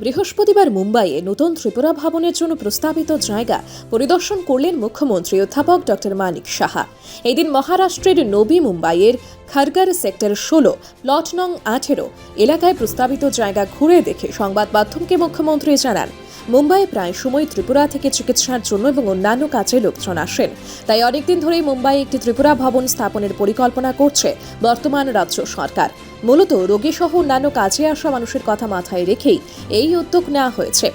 বৃহস্পতিবার মুম্বাইয়ে নতুন ত্রিপুরা ভবনের জন্য প্রস্তাবিত জায়গা পরিদর্শন করলেন মুখ্যমন্ত্রী অধ্যাপক ডক্টর মানিক সাহা। এদিন মহারাষ্ট্রের নবী মুম্বাইয়ের খারগার সেক্টর ষোলো প্লট নং আঠেরো এলাকায় প্রস্তাবিত জায়গা ঘুরে দেখে সংবাদ মাধ্যমকে মুখ্যমন্ত্রী জানান মুম্বাইয়ে প্রায় সময় ত্রিপুরা থেকে চিকিৎসার জন্য এবং অন্যান্য কাজে লোকজন আসেন। তাই অনেকদিন ধরেই মুম্বাইয়ে একটি ত্রিপুরা ভবন স্থাপনের পরিকল্পনা করছে বর্তমান রাজ্য সরকার। মূলত রোগী সহ অন্যান্য কাজে আসা মানুষের কথা মাথায় রেখেই এই উদ্যোগ নেওয়া হয়েছে।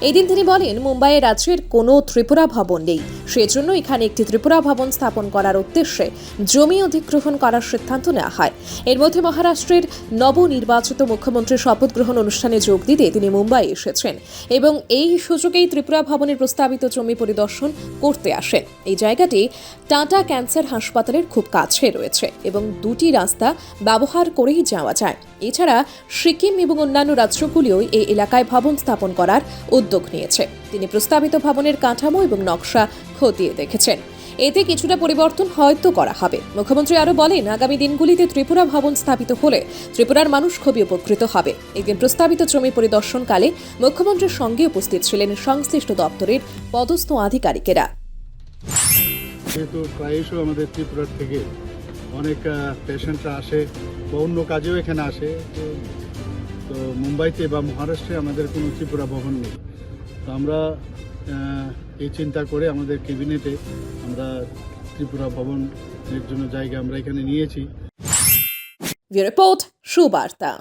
এদিন তিনি বলেন, মুম্বাইয়ে রাজ্যের কোনো ত্রিপুরা ভবন নেই। সেজন্য এখানে একটি ত্রিপুরা ভবন স্থাপন করার উদ্দেশ্যে জমি অধিগ্রহণ করার সিদ্ধান্ত নেওয়া হয়। এর মধ্যে মহারাষ্ট্রের নবনির্বাচিত মুখ্যমন্ত্রীর শপথ গ্রহণ অনুষ্ঠানে যোগ দিতে তিনি মুম্বাই এসেছেন এবং এই সুযোগেই ত্রিপুরা ভবনের প্রস্তাবিত জমি পরিদর্শন করতে আসেন। এই জায়গাটি টাটা ক্যান্সার হাসপাতালের খুব কাছে রয়েছে এবং দুটি রাস্তা ব্যবহার করেই যাওয়া যায়। এছাড়া সিকিম এবং অন্যান্য রাজ্যগুলিও এই এলাকায় ভবন স্থাপন করার উদ্যোগ নিয়েছে। তিনি প্রস্তাবিত ভবনের কাঠামো এবং নকশা খতিয়ে দেখেছেন। এতে কিছুটা পরিবর্তন হয়তো করা হবে। মুখ্যমন্ত্রী আরও বলেন, আগামী দিনগুলিতে ত্রিপুরা ভবন স্থাপিত হলে ত্রিপুরার মানুষ খুবই উপকৃত হবে। একদিন প্রস্তাবিত জমি পরিদর্শনকালে মুখ্যমন্ত্রীর সঙ্গে উপস্থিত ছিলেন সংশ্লিষ্ট দপ্তরের পদস্থ আধিকারিকেরা। যেহেতু প্রায়শই আমাদের ত্রিপুরার থেকে অনেক পেশেন্টরা আসে বা অন্য কাজেও এখানে আসে তো মুম্বাইতে বা মহারাষ্ট্রে আমাদের কোনো ত্রিপুরা ভবন নেই। তো আমরা এই চিন্তা করে আমাদের ক্যাবিনেটে আমরা ত্রিপুরা ভবনের জন্য জায়গা আমরা এখানে নিয়েছি। রিপোর্ট সুবার্তা।